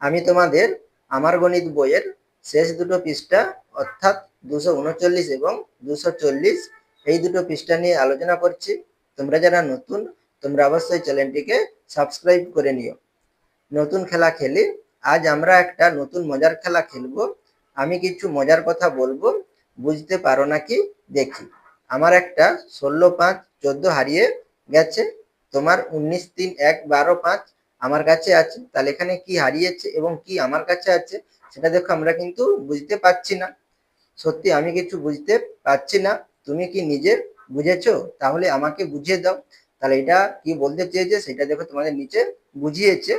আমি তোমাদের আমার গণিত বইয়ের শেষ দুটো পৃষ্ঠা, অর্থাৎ দুশো উনচল্লিশ এবং দুশো চল্লিশ, এই দুটো পৃষ্ঠা নিয়ে আলোচনা করছি। তোমরা যারা নতুন, তোমরা অবশ্যই চ্যানেলটিকে সাবস্ক্রাইব করে নিও। নতুন খেলা খেলি, আজ আমরা একটা নতুন মজার খেলা খেলব। আমি কিছু মজার কথা বলব, বুঝতে পারো নাকি? দেখি। আমার একটা ষোলো পাঁচ চোদ্দ হারিয়ে গেছে। তোমার উনিশ তিন এক বারো পাঁচ আমার কাছে আছে, তাহলে এখানে কি হারিয়েছে এবং কি আমার কাছে আছে, সেটা দেখো আমরা কিন্তু বুঝতে পারছি না। সত্যি আমি কিছু বুঝতে পারছি না, তুমি কি নিজে বুঝেছ? তাহলে আমাকে বুঝিয়ে দাও। তাহলে এটা কি বলতে চেয়েছে সেটা দেখো তোমাদের নিচে বুঝিয়েছে।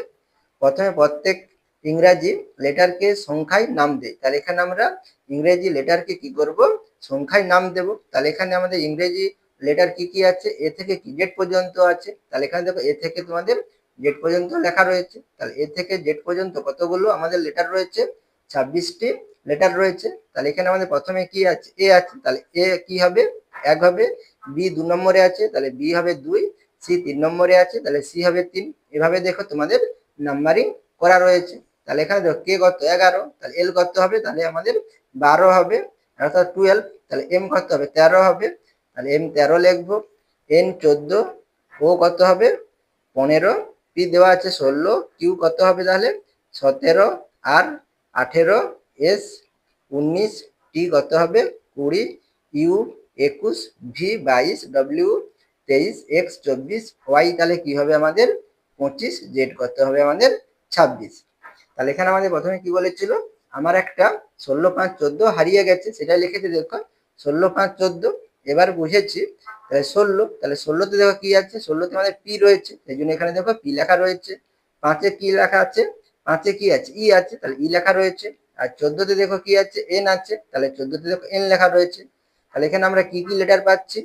প্রথমে প্রত্যেক ইংরাজি লেটারকে সংখ্যায় নাম দেয়। তাহলে এখানে আমরা ইংরেজি লেটারকে কি করব? সংখ্যায় নাম দেব। তাহলে এখানে আমাদের ইংরেজি লেটার কি কি আছে? এ থেকে কি জেড পর্যন্ত আছে? তাহলে এখানে দেখো এ থেকে তোমাদের জেড পর্যন্ত লেখা রয়েছে। তাহলে এ থেকে জেড পর্যন্ত কতগুলো আমাদের লেটার রয়েছে? ছাব্বিশটি লেটার রয়েছে। তাহলে এখানে আমাদের প্রথমে কি আছে? এ আছে। তাহলে এ কি হবে? এক হবে। বি দু নম্বরে আছে। তাহলে বি হবে দুই। সি তিন নম্বরে আছে। তাহলে সি হবে তিন। এভাবে দেখো তোমাদের নাম্বারিং করা রয়েছে। তাহলে এখানে দেখো কে কত এগারো। তাহলে এল কত হবে। তাহলে আমাদের বারো হবে। অর্থাৎ টুয়েলভ তাহলে এম কত হবে? তেরো হবে। তাহলে এম তেরো লিখব। এন চোদ্দ। ও কত হবে? পনেরো। পি দেওয়া আছে ষোলো, কিউ কত হবে তাহলে? সতেরো আর আঠেরো, এস উনিশ, টি কত হবে? কুড়ি, ইউ একুশ, ভি বাইশ, ডব্লিউ তেইশ, এক্স চব্বিশ, ওয়াই তাহলে কি হবে আমাদের? পঁচিশ, জেড কত হবে আমাদের? ছাব্বিশ। তাহলে এখানে আমাদের প্রথমে কি বলেছিল? আমার একটা ষোলো পাঁচ চোদ্দ হারিয়ে গেছে সেটা লিখেছে দেখো। ষোলো পাঁচ চোদ্দ এবার বুঝেছি, তাহলে ষোলো, তাহলে ষোলোতে দেখো কি আছে? ষোলোতে আমাদের পি রয়েছে, সেই জন্য এখানে দেখো পি লেখা রয়েছে। পাঁচে কি লেখা আছে? পাঁচে কি আছে? ই আছে, তাহলে ই লেখা রয়েছে। আর চোদ্দতে দেখো কি আছে? এন আছে, তাহলে চোদ্দতে দেখো এন লেখা রয়েছে। তাহলে এখানে আমরা কি কি লেটার পাচ্ছি?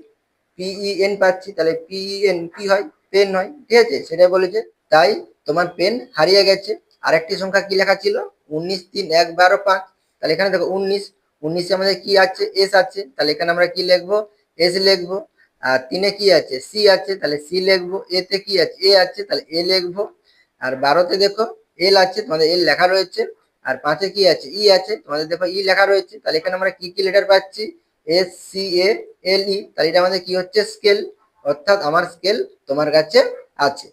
পিই এন পাচ্ছি, তাহলে পিই এন কি হয়? পেন হয়, ঠিক আছে? সেটাই বলেছে। তাই তোমার পেন হারিয়ে গেছে। আরেকটি সংখ্যা কি লেখা ছিল? উনিশ, তিন, এক, বারো, পাঁচ। তাহলে এখানে দেখো উনিশ, উনিশে আমাদের কি আছে? এস আছে। তাহলে এখানে আমরা কি লিখব? এস লিখব, আর তিনে কি আছে? সি আছে, তাহলে সি লিখব এতে কি আছে? এ আছে, তাহলে এ লিখব। আর বারোতে দেখো এল আছে, তোমাদের এল লেখা রয়েছে। আর পাঁচে কি আছে? ই আছে, তোমাদের দেখো ই লেখা রয়েছে। তাহলে এখানে আমরা কি কি লেটার পাচ্ছি? এস সি এ এল ই তাহলে এটা আমাদের কি হচ্ছে? স্কেল অর্থাৎ আমার স্কেল তোমার কাছে আছে।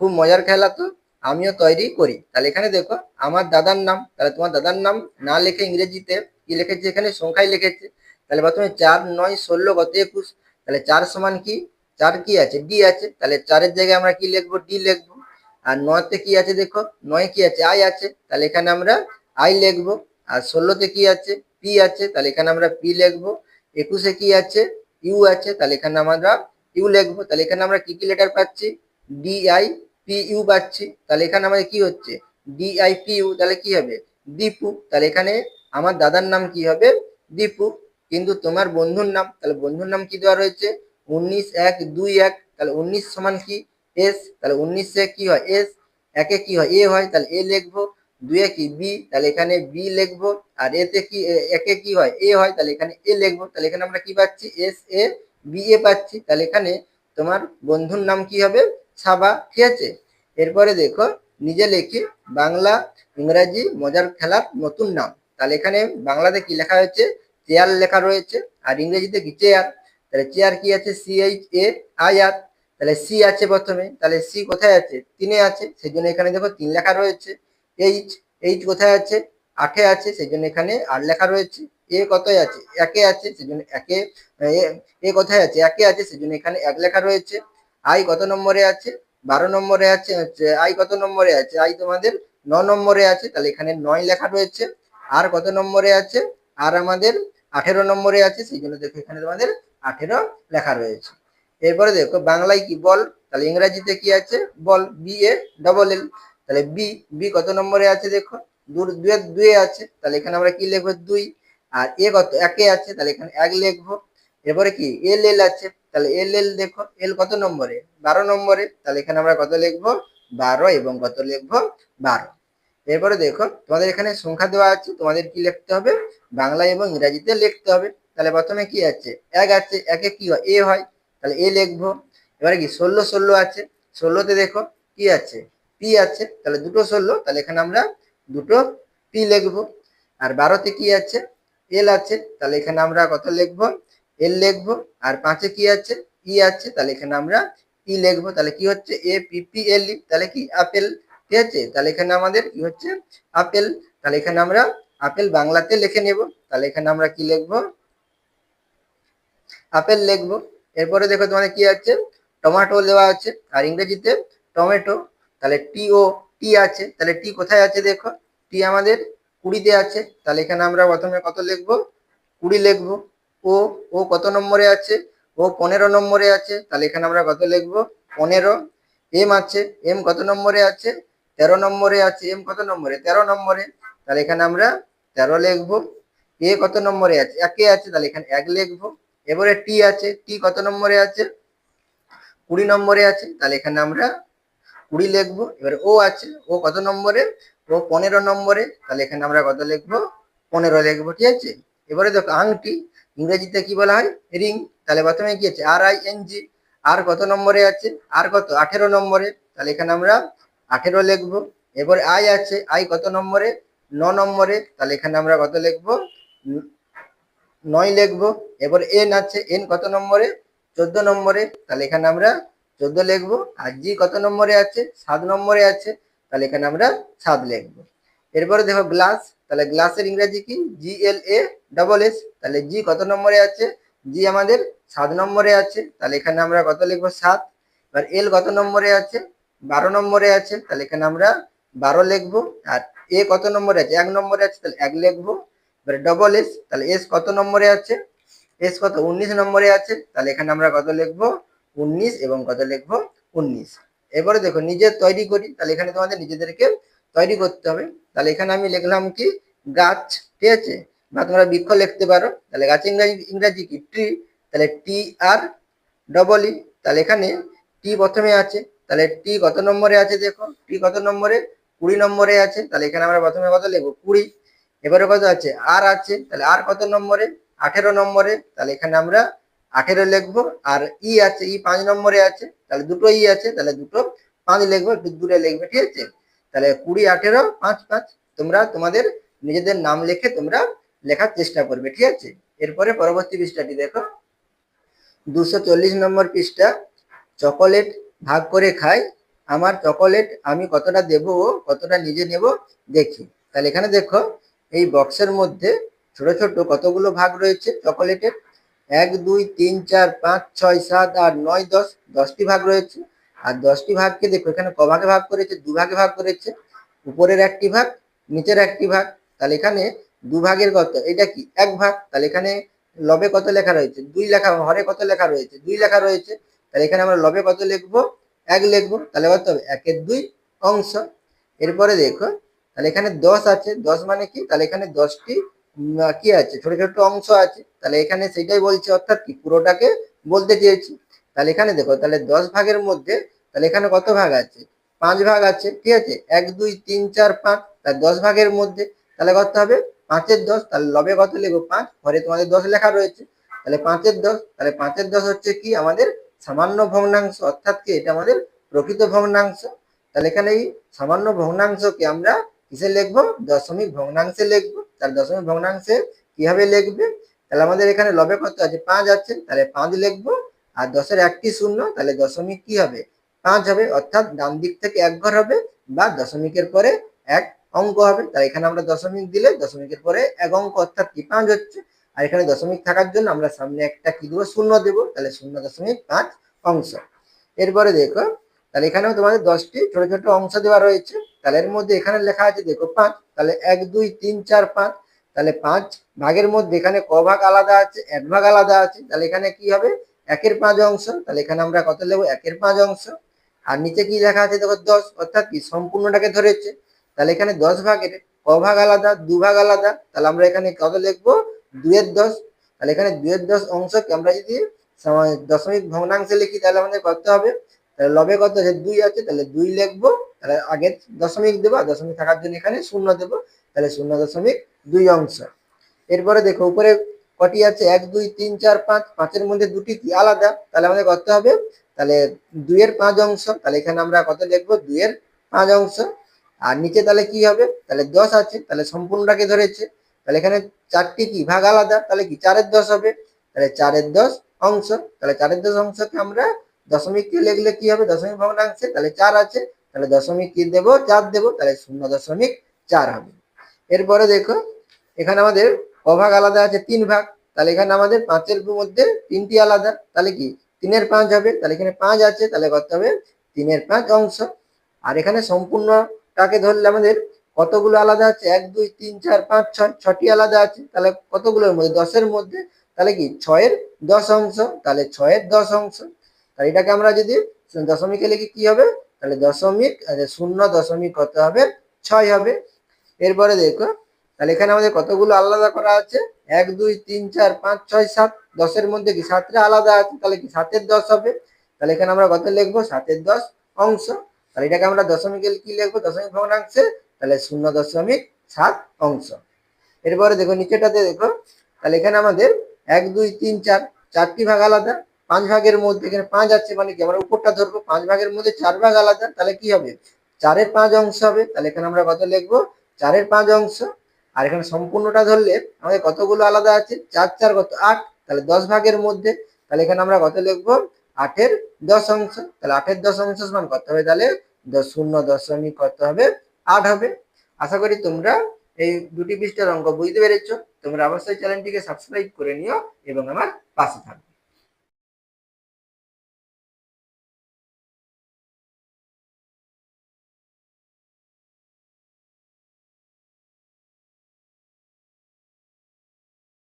খুব মজার খেলা তো, আমিও তৈরি করি। তাহলে এখানে দেখো, আমার দাদার নাম, তাহলে তোমার দাদার নাম না লিখে ইংরেজিতে কি লিখেছে? এখানে সংখ্যায় লিখেছে। তাহলে প্রথমে চার, নয়, ষোলো গত একুশ? তাহলে চার সমান কি? চার কি আছে? ডি আছে। তাহলে চারের জায়গায় আমরা কি লিখব? ডি লিখব। আর নয়তে কি আছে দেখো? নয় কি আছে? আই আছে। তাহলে এখানে আমরা আই লিখব। আর ষোলোতে কি আছে? পি আছে। তাহলে এখানে আমরা পি লিখব। একুশে কি আছে? ইউ আছে। তাহলে এখানে আমরা ইউ লিখব। তাহলে এখানে আমরা কি কি লেটার পাচ্ছি? ডি আই পি ইউ পাচ্ছি। তাহলে এখানে আমাদের কি হচ্ছে? D I P U. তাহলে কি হবে? দীপু। তাহলে এখানে আমার দাদার নাম কি হবে? দীপু। কিন্তু তোমার বন্ধুর নাম, তাহলে বন্ধুর নাম কি দেওয়া রয়েছে? উনিশ এক দুই এক, তাহলে উনিশ সমান কি? এস, তাহলে উনিশে কি হয়? এস, একে কি হয়? এ হয়, তাহলে এ লিখব। দুয়ে কি? বি, তাহলে এখানে বি লিখব। আর এতে কি? একে কি হয়? এ হয়, তাহলে এখানে এ লিখব। তাহলে এখানে আমরা কি পাচ্ছি? এস এ, বি এ পাচ্ছি। তাহলে এখানে তোমার বন্ধুর নাম কি হবে? সাবা ঠিক আছে এরপরে দেখো, নিজে লেখি, বাংলা, ইংরাজি, মজার খেলার নতুন নাম। তাহলে এখানে বাংলাতে কি লেখা হয়েছে? চেয়ার লেখা রয়েছে, আর ইংরেজিতে কি চেয়ার তাহলে চেয়ার কি আছে? C H A I R তাহলে সি আছে প্রথমে, তাহলে সি কোথায় আছে? তিনে আছে সেই জন্য এখানে দেখো তিন লেখা রয়েছে। এইচ এইচ কোথায় আছে? আটে আছে সেই জন্য এখানে আট লেখা রয়েছে। এ কতই আছে? একে আছে সেই জন্য একে, এ- কোথায় আছে? একে আছে সেই জন্য এখানে এক লেখা রয়েছে। আই কত নম্বরে আছে? বারো নম্বরে আছে আই কত নম্বরে আছে? আই তোমাদের ন নম্বরে আছে, তাহলে এখানে নয় লেখা রয়েছে। আর কত নম্বরে আছে? আর আমাদের আঠেরো নম্বরে আছে, সেই জন্য দেখো এখানে তোমাদের আঠেরো লেখা রয়েছে। এরপরে দেখো বাংলায় কি? বল। তাহলে ইংরাজিতে কি আছে? বল। বি এ ডবল এল তাহলে বি বি কত নম্বরে আছে দেখো? দুয়ে দুয়ে আছে। তাহলে এখানে আমরা কি লিখব? দুই। আর এ কত? একে আছে। তাহলে এখানে এক লিখব। এরপরে কি? এল এল আছে। তাহলে এল এল দেখো এল কত নম্বরে? বারো নম্বরে। তাহলে এখানে আমরা কত লিখব? বারো এবং কত লিখব? বারো। এরপরে দেখো, তোমাদের এখানে সংখ্যা দেওয়া আছে, তোমাদের কি লিখতে হবে? বাংলা এবং ইংরাজিতে লিখতে হবে। তাহলে প্রথমে কি আছে? এক আছে, একে কি হয়? এ হয়। তাহলে এ লিখব। এবারে কি, ষোলো ষোলো আছে। ষোলোতে দেখো, কি আছে? পি আছে। তাহলে দুটো ষোলো, তাহলে এখানে আমরা দুটো পি লিখব। আর বারোতে কি আছে? এল আছে। তাহলে এখানে আমরা কত লিখব? এল লিখব। আর পাঁচে কি আছে? ই আছে। তাহলে এখানে আমরা ই লিখব। তাহলে কি হচ্ছে? এ পি পি এল তাহলে কি? আপেল ঠিক আছে? তাহলে এখানে আমাদের কি হচ্ছে? আপেল। তাহলে এখানে আমরা আপেল বাংলাতে লিখে নেব। তাহলে এখানে আমরা কি লিখব? আপেল লিখব। এরপরে দেখো তোমাদের কি আছে? টমেটো দেওয়া আছে। আর ইংরেজিতে টমেটো। তাহলে টি ও টি আছে। তাহলে টি কোথায় আছে দেখো? টি আমাদের কুড়িতে আছে। তাহলে এখানে আমরা প্রথমে কত লিখব? কুড়ি লিখব। ও ও কত নম্বরে আছে? ও পনেরো নম্বরে আছে। তাহলে এখানে আমরা কত লিখব? পনেরো। এম আছে। এম কত নম্বরে আছে? তেরো নম্বরে আছে, এম কত নম্বরে? তেরো নম্বরে। তাহলে এখানে আমরা তেরো লিখব। এ কত নম্বরে আছে? একে আছে, তাহলে এখানে এক লিখব। এবারে টি আছে, টি কত নম্বরে আছে? কুড়ি নম্বরে আছে, তাহলে এখানে আমরা কুড়ি লিখব। এবারে ও আছে, ও কত নম্বরে? ও পনেরো নম্বরে, তাহলে এখানে আমরা কত লিখব? পনেরো লিখব, ঠিক আছে? এবারে দেখো, আংটি, ইংরেজিতে কি বলা হয়? রিং। তাহলে প্রথমে কি আছে? আর আই এন জি। আর কত নম্বরে আছে? আর কত? আঠেরো নম্বরে। তাহলে এখানে আমরা আঠেরো লিখব? এবারে আই আছে আই কত নম্বরে? ন নম্বরে। তাহলে এখানে আমরা কত লিখব? নয় লিখব। এবার এন আছে এন কত নম্বরে? চোদ্দ নম্বরে। তাহলে এখানে আমরা চোদ্দ লিখব। আর জি কত নম্বরে আছে? সাত নম্বরে আছে। তাহলে এখানে আমরা সাত লিখব। এরপরে দেখো গ্লাস তাহলে গ্লাসের ইংরেজি কি? জি এল এ ডবল এস তাহলে জি কত নম্বরে আছে? জি আমাদের সাত নম্বরে আছে। তাহলে এখানে আমরা কত লিখব? সাত। এবার এল কত নম্বরে আছে? বারো নম্বরে আছে, তাহলে এখানে আমরা বারো লিখব, আর এ কত নম্বরে আছে? এক নম্বরে আছে, তাহলে এক লিখব, এবার ডবল এস তাহলে এস কত নম্বরে আছে? এস কত? উনিশ নম্বরে আছে, তাহলে এখানে আমরা কত লিখব? উনিশ এবং কত লিখব? উনিশ। এবারে দেখো, নিজে তৈরি করি, তাহলে এখানে তোমাদের নিজেদেরকে তৈরি করতে হবে। তাহলে এখানে আমি লিখলাম কি? গাছ, ঠিক আছে? বা তোমরা বৃক্ষ লিখতে পারো। তাহলে গাছ ইংরাজি ইংরাজি কি? ট্রি, তাহলে টি আর ডবল ই তাহলে এখানে টি প্রথমে আছে তাহলে টি কত নম্বরে আছে দেখো? টি কত নম্বরে? কুড়ি নম্বরে আছে। তাহলে এখানে আমরা প্রথমে কত লিখব? কুড়ি। এবারে কত আছে? আর আছে। তাহলে আর কত নম্বরে? আঠেরো নম্বরে। তাহলে এখানে আমরা আঠেরো লিখব। আর ই আছে ই পাঁচ নম্বরে আছে। তাহলে দুটো ই আছে। তাহলে দুটো পাঁচ লিখব। একটু দূরে লিখবে, ঠিক আছে? তাহলে কুড়ি, আঠেরো, পাঁচ পাঁচ। তোমরা তোমাদের নিজেদের নাম লিখে তোমরা লেখার চেষ্টা করবে, ঠিক আছে? এরপরে পরবর্তী পৃষ্ঠাটি দেখো। দুশো নম্বর পৃষ্ঠা। চকোলেট ভাগ করে খাই, আমার চকোলেট আমি কতটা দেবো ও কতটা নিজে নেব, দেখি। তাহলে এখানে দেখো, এই বক্সের মধ্যে ছোট ছোট কতগুলো ভাগ রয়েছে চকোলেটের? এক, দুই, তিন, চার, পাঁচ, ছয়, সাত, আট, নয়, দশ, দশটি ভাগ রয়েছে। আর দশটি ভাগকে দেখো, এখানে ক ভাগে করেছে? দু ভাগে করেছে। উপরের একটি ভাগ, নিচের একটি ভাগ। তাহলে এখানে দু ভাগের কত? এটা কি? এক ভাগ। তাহলে এখানে লবে কত লেখা রয়েছে? দুই লেখা, হরে কত লেখা রয়েছে? দুই লেখা রয়েছে। তাহলে এখানে আমরা লবে কত লিখব? এক লিখব। তাহলে কত হবে? একের দুই অংশ। এরপরে দেখো, তাহলে এখানে দশ আছে। দশ মানে কি? তাহলে এখানে দশটি কি আছে? ছোট ছোট অংশ আছে। তাহলে এখানে সেটাই বলছে, অর্থাৎ কি? পুরোটাকে বলতে চেয়েছি। তাহলে এখানে দেখো, তাহলে দশ ভাগের মধ্যে, তাহলে এখানে কত ভাগ আছে? পাঁচ ভাগ আছে। ঠিক আছে? এক, দুই, তিন, চার, পাঁচ। তাহলে দশ ভাগের মধ্যে, তাহলে কত হবে? পাঁচের দশ। তাহলে লবে কত লিখব? পাঁচ। ঘরে তোমাদের দশ লেখা রয়েছে। তাহলে পাঁচের দশ। তাহলে পাঁচের দশ হচ্ছে কি? আমাদের সামান্য ভগ্নাংশ, অর্থাৎ কি এটা আমাদের প্রকৃত ভগ্নাংশ। তাহলে এখানে এই সামান্য ভগ্নাংশকে আমরা কিসে লিখব? দশমিক ভগ্নাংশে লিখব। তার দশমিক ভগ্নাংশে কীভাবে লিখবে? তাহলে আমাদের এখানে লবে কত আছে? পাঁচ আছে। তাহলে পাঁচ লিখব। আর দশের একটি শূন্য, তাহলে দশমিক কি হবে? পাঁচ হবে, অর্থাৎ ডান দিক থেকে এক ঘর হবে বা দশমিকের পরে এক অঙ্ক হবে। তাই এখানে আমরা দশমিক দিলে দশমিকের পরে এক অঙ্ক, অর্থাৎ কি? পাঁচ হচ্ছে। আর এখানে দশমিক থাকার জন্য আমরা সামনে একটা কি দেবো? শূন্য দেবো। তাহলে শূন্য দশমিক পাঁচ অংশ। এরপরে দেখো, তাহলে এখানেও তোমাদের দশটি ছোট ছোট অংশ দেওয়া রয়েছে। তাহলে এর মধ্যে এখানে লেখা আছে, দেখো পাঁচ। তাহলে এক, দুই, তিন, চার, পাঁচ। তাহলে পাঁচ ভাগের মধ্যে এখানে ক ভাগ আলাদা আছে, এক ভাগ আলাদা আছে। তাহলে এখানে কি হবে? একের পাঁচ অংশ। তাহলে এখানে আমরা কত নেব একের পাঁচ অংশ। আর নিচে কি লেখা আছে? দেখো দশ। অর্থাৎ কি? সম্পূর্ণটাকে ধরেছে। তাহলে এখানে দশ ভাগের ক ভাগ আলাদা, দু ভাগ আলাদা। তাহলে আমরা এখানে কত লিখব? দুয়ের দশ, তাহলে এখানে দুয়ের দশ অংশকে আমরা যদি দশমিক ভগ্নাংশে লিখি, তাহলে আমাদের করতে হবে, তাহলে লবে কত? আছে দুই আছে, তাহলে দুই লিখব, তাহলে আগে দশমিক দেবো দশমিক থাকার জন্য এখানে শূন্য দেবো, তাহলে শূন্য দশমিক দুই অংশ। এরপরে দেখো, উপরে কটি আছে? এক, দুই, তিন, চার, পাঁচ, পাঁচের মধ্যে দুটি কি আলাদা? তাহলে আমাদের করতে হবে, তাহলে দুইয়ের পাঁচ অংশ, তাহলে এখানে আমরা কত লিখব? দুইয়ের পাঁচ অংশ। আর নিচে তাহলে কি হবে? তাহলে দশ আছে, তাহলে সম্পূর্ণটাকে ধরেছে তাহলে এখানে চারটি কি? ভাগ আলাদা, তাহলে কি? চারের দশ হবে। তাহলে চারের দশ অংশ। তাহলে চারের দশ অংশকে আমরা দশমিক কি লিখলে কি হবে? দশমিক ভগ্নাংশে। তাহলে চার আছে। তাহলে দশমিক কি দেবো? চার দেবো। তাহলে শূন্য দশমিক চার হবে। এরপরে দেখো, এখানে আমাদের অভাগ আলাদা আছে, তিন ভাগ। তাহলে এখানে আমাদের পাঁচের মধ্যে তিনটি আলাদা। তাহলে কি? তিনের পাঁচ হবে। তাহলে এখানে পাঁচ আছে। তাহলে কত হবে তিনের পাঁচ অংশ। আর এখানে সম্পূর্ণটাকে ধরলে আমাদের কতগুলো আলাদা আছে? এক, দুই, তিন, চার, পাঁচ, ছয়, ছটি আলাদা আছে। তাহলে কতগুলোর মধ্যে? দশের মধ্যে। তাহলে কি? ছয়ের দশ অংশ। তাহলে ছয়ের দশ অংশ। তাহলে এটাকে আমরা যদি দশমিকে লিখি, কি হবে? তাহলে দশমিক শূন্য দশমিক কত হবে? ছয় হবে। এরপরে দেখো, তাহলে এখানে আমাদের কতগুলো আলাদা করা আছে? এক, দুই, তিন, চার, পাঁচ, ছয়, সাত। দশের মধ্যে কি সাতটা আলাদা আছে? তাহলে কি সাতের দশ হবে? তাহলে এখানে আমরা কত লিখব? সাতের দশ অংশ। তাহলে এটাকে আমরা দশমিকে কি লিখব? দশমিক ভগ্নাংশে তাহলে শূন্য দশমিক সাত অংশ। এরপরে দেখো নিচেটাতে দেখো, তাহলে এখানে আমাদের এক, দুই, তিন, চার, চারটি ভাগ আলাদা, পাঁচ ভাগের মধ্যে এখানে পাঁচ আছে মানে কি? আমরা উপরটা ধরবো, পাঁচ ভাগের মধ্যে চার ভাগ আলাদা, তাহলে কি হবে? চারের পাঁচ অংশ হবে, তাহলে এখানে আমরা কত লিখব? চারের পাঁচ অংশ। আর এখানে সম্পূর্ণটা ধরলে আমাদের কতগুলো আলাদা আছে? চার চার কত? আট। তাহলে দশ ভাগের মধ্যে, তাহলে এখানে আমরা কত লিখব? আটের দশ অংশ। তাহলে আটের দশ অংশ সমান কত হবে তাহলে? শূন্য দশমিক কত হবে? আট হবে। আশা করি তোমরা এই দুটি পৃষ্ঠার অঙ্ক বুঝতে পেরেছ। তোমরা অবশ্যই চ্যানেলটিকে সাবস্ক্রাইব করে নিও এবং আমার পাশে থাকবে।